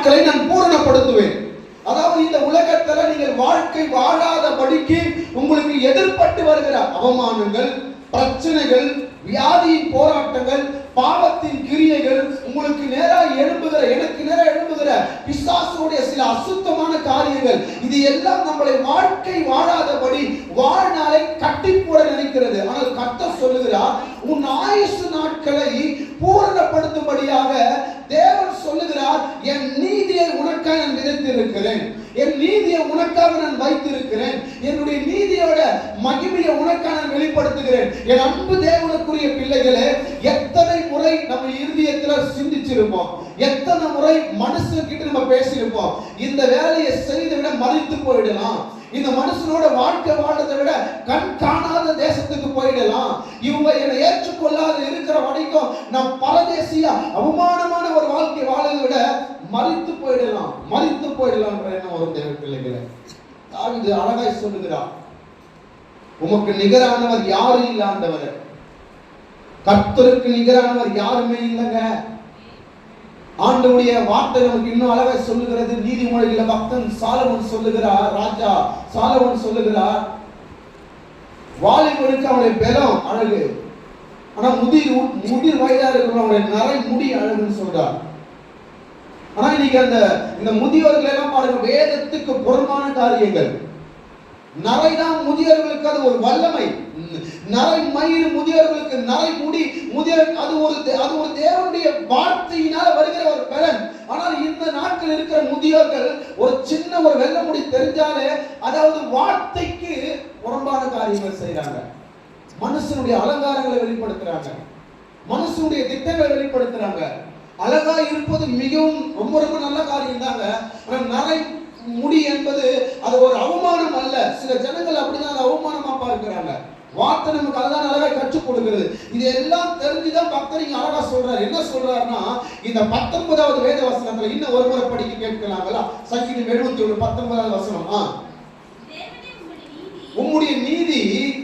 நாட்களை நான் பூரணப்படுத்துவேன். அதாவது இந்த உலகத்துல நீங்கள் வாழ்க்கை வாழாதபடிக்கு உங்களுக்கு எதிர்பட்டு வருகிற அவமானங்கள் பிரச்சனைகள் வியாதியின் போராட்டங்கள் பாவத்தின் கிரியைகள் உங்களுக்கு நேராக எழும்புகிற எனக்கு நேராக எழும்புகிற பிசாசுடைய சில அசுத்தமான காரியங்கள் இது எல்லாம் நம்மளை வாழ்க்கை வாழாதபடி வாழ்நாளை கட்டி போட நினைக்கிறது. ஆனால் கத்த சொல்லுகிறார் உன் ஆயுசு நாட்களை பூரணப்படுத்தும்படியாக தேவன் சொல்லுகிறார் என் நீதியை உனக்காக வைத்திருக்கிறேன். என் நீதியை உனக்காக நான் வைத்திருக்கிறேன். என்னுடைய நீதியோட மகிமையை உனக்காக நான் வெளிப்படுத்துகிறேன். என் அன்பு தேவனுக்குரிய பிள்ளைகளே எத்தனை முறை நம்ம இருதயத்துல சிந்திச்சிருப்போம். எத்தனை முறை மனுஷன்கிட்ட நம்ம பேசியிருப்போம். இந்த வேலையை செய்து விட மறைத்து போயிடலாம். இந்த மனுஷனோட வாழ்க்கை வாழ்றதை விட கண் காணாத தேசத்துக்கு போயிடலாம். இவங்க என்னை ஏற்றுக்கொள்ளாத இருக்கிற வரைக்கும் நான் பரதேசியா அவமானமான ஒரு வாழ்க்கை வாழதை விட மறித்து போயிடலாம். மறித்து போயிடலாம் என்ற எண்ணம் வரும் தேவ பிள்ளைகளை. தாவிது அழகாய் சொல்லுகிறார். உமக்கு நிகரானவர் யாரும் இல்லாண்டவர் கர்த்தருக்கு நிகரானவர் யாருமே இல்லைங்க. ஆண்டவுடைய வார்த்தை நமக்கு இன்னும் அழகா சொல்லுகிறது. நீதிமொழியில பக்தன் சாலவன் சொல்லுகிறார். ராஜா சாலவன் சொல்லுகிறார். வாலிபனுக்கு அவனுடைய பலம் அழகு. ஆனா முதிர் முதிர் வயதா இருக்கிறவனுடைய நரை முடி அழகுன்னு சொல்றார் ஆனா இன்னைக்கு அந்த இந்த முதியோர்கள் எல்லாம் பாருங்க வேதத்துக்கு புறமான காரியங்கள். நரைதான் முதியோர்களுக்கு அது ஒரு வல்லமை. நரை மயிறு முதியோர்களுக்கு நரை முடி முதியோர் அது ஒரு தே- அது ஒரு தேவனுடைய வார்த்தையினால வருகிற ஒரு பலன். ஆனால் இந்த நாட்கள் இருக்கிற முதியோர்கள் ஒரு சின்ன ஒரு வெள்ள முடி தெரிஞ்சாலே அதாவது வார்த்தைக்கு புறம்பான காரியங்கள் செய்யறாங்க மனுஷனுடைய அலங்காரங்களை வெளிப்படுத்துறாங்க. மனுஷனுடைய திட்டங்களை வெளிப்படுத்துறாங்க. அழகா இருப்பது மிகவும் ரொம்ப ரொம்ப நல்ல காரியம் தாங்க. ஆனா நரை முடி என்பது அது ஒரு அவமானம் அல்ல. சில ஜனங்கள் அப்படிதான் அதை அவமானமா பார்க்கிறாங்க. வார்த்தை நமக்கு அதுதான் அழகா கற்றுக் கொடுக்கிறது. இது எல்லாம் தெரிஞ்சுதான் பக்தர் இங்க அழகா சொல்றாரு. என்ன சொல்றாருன்னா இந்த பத்தொன்பதாவது வேத வசனத்துல இன்னும் ஒரு முறை படிக்க கேட்கலாங்களா? சங்கீதம் எழுபத்தி ஒண்ணு பத்தொன்பதாவது வசனம். உம்முடைய நீதி.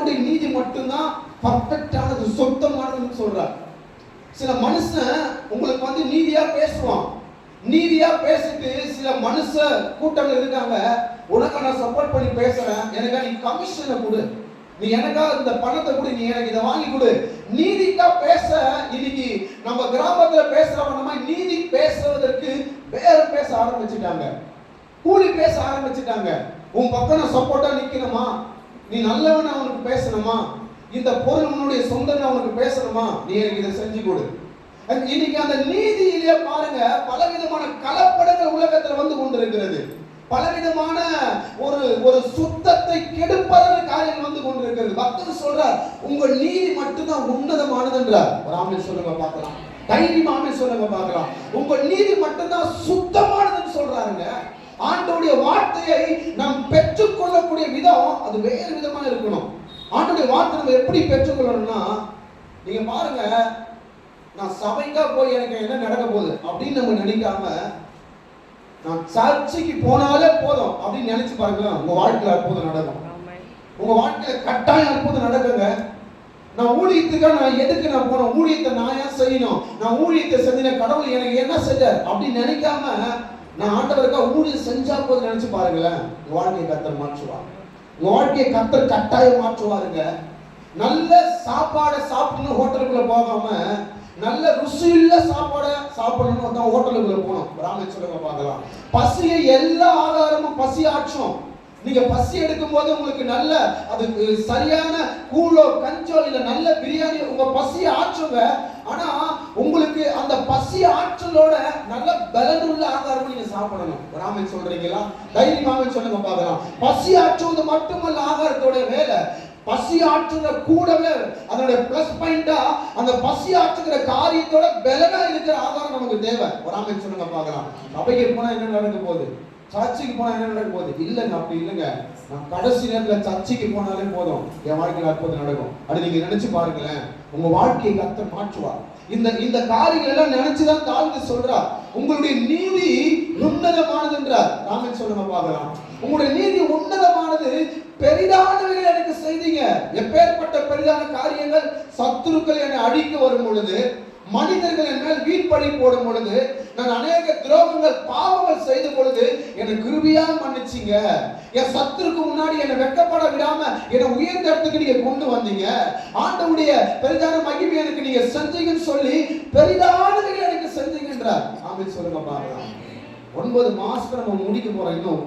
தேவனுடைய நீதி மட்டும்தான் பர்ஃபெக்டானது சொத்தமானதுன்னு சொல்றார். சில மனுஷன் உங்களுக்கு வந்து நீதியா பேசுவான். நீதியா பேசிட்டு சில மனுஷ கூட்டங்கள் இருக்காங்க உனக்கு நான் சப்போர்ட் பண்ணி பேசுறேன். எனக்கா நீ கமிஷனை கொடு. நீ எனக்கா இந்த பணத்தை கொடு. நீ எனக்கு இதை வாங்கி கொடு. நீதிக்கா பேச இன்னைக்கு நம்ம கிராமத்துல பேசுறவங்க நம்ம நீதி பேசுவதற்கு வேற பேச ஆரம்பிச்சுட்டாங்க. கூலி பேச ஆரம்பிச்சுட்டாங்க. உன் பக்கம் நான் சப்போர்ட்டா நிக்கணுமா? நீ நல்லவன் அவனுக்கு பேசணுமா? இந்த பொருள் உன்னுடைய சொந்தம் அவனுக்கு பேசணுமா? நீ எனக்கு இதை செஞ்சு கொடு. இன்னைக்கு அந்த நீதியிலே பாருங்க பலவிதமான கலப்படங்கள் உலகத்துல வந்து கொண்டிருக்கிறது. பலவிதமான ஒரு ஒரு சுத்தத்தை கெடுப்பதான காரியம் வந்து கொண்டிருக்கிறது. பக்தர் சொல்றார் உங்கள் நீதி மட்டும்தான் உன்னதமானதுன்றார். ஒரு ஆமே சொல்லுங்க பார்க்கலாம். தைரியமாமே சொல்லுங்க பார்க்கலாம். உங்கள் நீதி மட்டும்தான் சுத்தமானதுன்னு சொல்றாருங்க. ஆண்டோடைய வார்த்தையை நம்ம விதம் அது வேறு விதமா இருக்கணும். ஆண்டுடைய வார்த்தை நம்ம எப்படி பெற்றுக்கொள்ளணும்னா நீங்க பாருங்க நான் சபைக்கா போய் எனக்கு என்ன நடக்க போகுது அப்படின்னு நம்ம நினைக்காம நான் சர்ச்சைக்கு போனாலே போதும் அப்படின்னு நினைச்சு பாருங்களேன் உங்க வாழ்க்கையில அற்புதம் நடக்கும். உங்க வாழ்க்கையில கட்டாயம் அற்புதம் நடக்குங்க. நான் ஊழியத்துக்காக நான் எதுக்கு நான் போனேன் ஊழியத்தை நான் ஏன் செய்யணும்? நான் ஊழியத்தை செஞ்சின கடவுள் எனக்கு என்ன செஞ்சார் அப்படின்னு நினைக்காம நான் ஆண்டவருக்கா ஊழியம் செஞ்சா போது நினைச்சு பாருங்களேன் வாழ்க்கையை கத்தர் மாற்றுவாங்க வாழ்க்கையை கத்தர் கட்டாயம் மாற்றுவாருங்க. நல்ல சாப்பாடை சாப்பிடணும் ஹோட்டலுக்குள்ள போகாம நல்ல ருசியுள்ள சாப்பாடை சாப்பிடணும் தான் ஹோட்டலுக்குள்ள போனோம் ராமேஸ்வரங்க பார்க்கலாம். பசியை எல்லா ஆகாரமும் பசி ஆற்றும். நீங்க பசி எடுக்கும் போது உங்களுக்கு நல்ல அதுக்கு சரியான கூழோ கஞ்சோ இல்ல நல்ல பிரியாணி உங்க பசியை ஆற்றுங்க. ஆனா உங்களுக்கு அந்த பசி ஆற்றலோட நல்ல பலனுள்ள ஆகாரம் நீங்க சாப்பிடணும். ராமன் சொல்றீங்களா? தைரியமாக சொல்லுங்க பார்க்கலாம். பசி ஆற்றுவது மட்டுமல்ல ஆகாரத்தோட வேலை. பசி ஆற்றுற கூடவே அதோட பிளஸ் பாயிண்டா அந்த பசி ஆற்றுகிற காரியத்தோட பலனா இருக்கிற ஆதாரம் நமக்கு தேவை. ஒரு ஆமென் சொல்லுங்க பார்க்கலாம். சபைக்கு போனா என்ன நடக்க போகுது? சர்ச்சைக்கு போனா என்ன நடக்க போகுது? இல்லைங்க அப்படி இல்லைங்க. நான் கடைசி நேரத்தில் சர்ச்சைக்கு போனாலே போதும். என் வாழ்க்கையில் அற்புதம் நடக்கும். அது நீங்க நினைச்சு பாருங்களேன். உங்க வாழ்க்கையை கத்த மாற்றுவார். இந்த இந்த காரியங்கள் எல்லாம் நினைச்சுதான் தாழ்ந்து சொல்றார். உங்களுடைய நீதி உன்னதமானது என்றார் ராமன் சொல்லுங்க பார்க்கலாம். உங்களுடைய நீதி உன்னதமானது பெரிதானவைகள் எனக்கு செய்தீங்க. எப்பேற்பட்ட பெரிதான காரியங்கள் சத்துருக்கள் என்னை அழிக்க வரும் பொழுது மனிதர்கள் என் மேல் போடும் பொழுது நான் அநேக துரோகங்கள் பாவங்கள் செய்த பொழுது என்னை கிருபியா மன்னிச்சீங்க. என் சத்துருக்கு முன்னாடி என்னை வெட்கப்பட விடாம என்னை உயர்ந்த இடத்துக்கு நீங்க கொண்டு வந்தீங்க. ஆண்டவுடைய பெரிதான மகிமை எனக்கு நீங்க செஞ்சீங்கன்னு சொல்லி பெரிதானதுகள் எனக்கு செஞ்சீங்கன்றார். ஆமென் சொல்லுங்க பாருங்க ஒன்பது மாசத்துல நம்ம முடிக்க போறோம் இன்னும்.